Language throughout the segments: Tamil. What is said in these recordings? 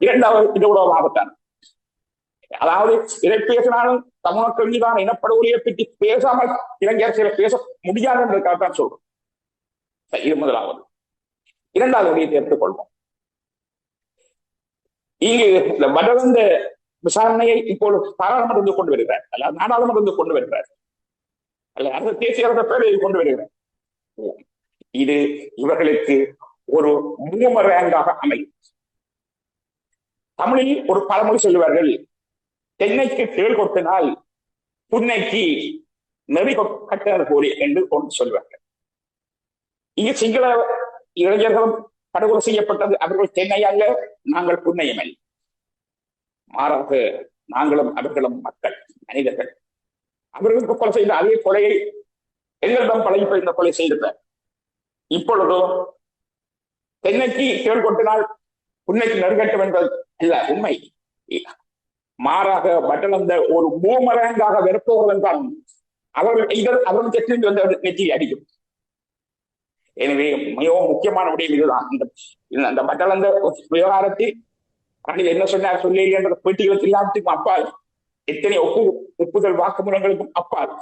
இரண்டாவது இதோட ஆபத்தான அதாவது இதை பேசினாலும் தமிழ் மக்கள் மீதான இனப்படுகொலையை பற்றி பேசாமல் இலங்கை சில பேச முடியாது என்பதற்காகத்தான் சொல்றோம் இது முதலாவது. இரண்டாவது வழியை எடுத்துக்கொள்வோம் இங்கு இந்த வடவந்த விசாரணையை இப்போது பாராளுமன்றம் கொண்டு வருகிறார். அல்ல நாடாளுமன்றம் கொண்டு வருகிறார். அல்ல அரசு தேசிய அரசு பேரவை கொண்டு வருகிறார். இது இவர்களுக்கு ஒரு மூமரேங்காக அமையும். தமிழில் ஒரு பழமொழி சொல்லுவார்கள். தென்னைக்கு தேள் கொட்டினால் புன்னைக்கு நெறி கட்டது போரி என்று ஒன்று சொல்வார்கள் இங்கு சிங்கள இளைஞர்களும் படுகொலை செய்யப்பட்டது. அவர்கள் தென்னை அல்ல நாங்கள் புன்னையம். அல்ல மாறாக நாங்களும் அவர்களும் மக்கள் மனிதர்கள். அவர்களுக்கு கொலை செய்த அதே கொலையை எங்களிடம் பழகி இந்த கொலை செய்திருந்தார் இப்பொழுதோ தென்னைக்கு தேள் கொட்டினால் புன்னைக்கு நெருங்கட்டும் என்பது இல்ல உண்மை. மாறாக பட்டளந்த ஒரு பூமரங்காக வெறுப்பவர்கள் என்றால் அவர்கள் இதில் அவர்கள் தெற்கு வந்து நெற்றி அடிக்கும். எனவே மிகவும் முக்கியமான விடயம் இதுதான். இந்த இந்த- அந்த பட்டளந்த விவகாரத்தில் ரணில் என்ன சொன்னார் சொல்லி என்ற பேட்டிகளுக்கு எல்லாத்துக்கும் அப்பால். எத்தனை ஒப்பு ஒப்புதல் வாக்குமூலங்களுக்கும் அப்பால்.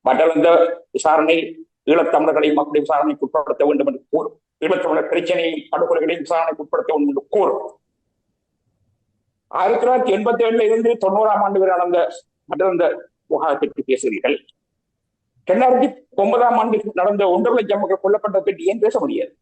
பட்டளந்த விசாரணை ஈழத்தமிழர்களை மக்களின் விசாரணைக்கு உட்படுத்த வேண்டும் என்று கூறும். ஈழத்தமிழர் பிரச்சனையும் படுகொலைகளையும் விசாரணைக்கு உட்படுத்த வேண்டும் என்று கூறும். ஆயிரத்தி தொள்ளாயிரத்தி எண்பத்தி ஏழுல இருந்து தொண்ணூறாம் ஆண்டு வரை நடந்த மற்ற விவகாரத்திற்கு பேசுகிறீர்கள். இரண்டாயிரத்தி ஒன்பதாம் ஆண்டு நடந்த ஒன்றரை லட்சம் மக்கள் கொல்லப்பட்ட பற்றி ஏன் பேச முடியாது?